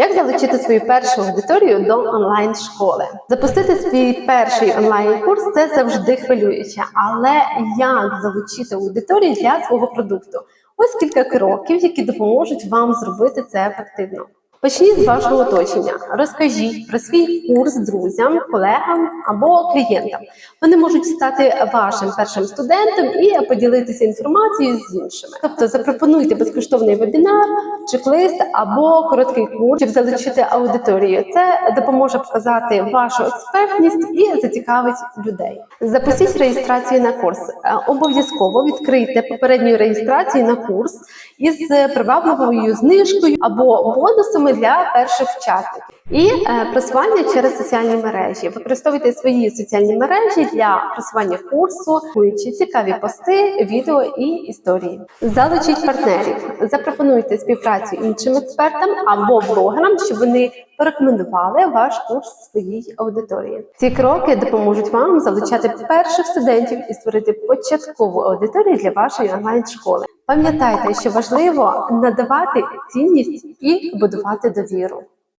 Як залучити свою першу аудиторію до онлайн-школи? Запустити свій перший онлайн-курс це завжди хвилююче, але як залучити аудиторію для свого продукту? Ось кілька кроків, які допоможуть вам зробити це ефективно. Почніть з вашого оточення. Розкажіть про свій курс друзям, колегам або клієнтам. Вони можуть стати вашим першим студентом і поділитися інформацією з іншими. Тобто запропонуйте безкоштовний вебінар, чек-лист або короткий курс, щоб залучити аудиторію. Це допоможе показати вашу експертність і зацікавить людей. Запустіть реєстрацію на курс. Е, Обов'язково відкрийте попередню реєстрацію на курс із привабливою знижкою або бонусами для перших учасників. І е, просування через соціальні мережі. Використовуйте свої соціальні мережі для просування курсу, публікуючи цікаві пости, відео і історії. Залучіть партнерів, запропонуйте співпрацю іншим експертам або блогерам, щоб вони порекомендували ваш курс своїй аудиторії. Ці кроки допоможуть вам залучати перших студентів і створити початкову аудиторію для вашої онлайн-школи. Пам'ятайте, що важливо надавати цінність і будувати довіру.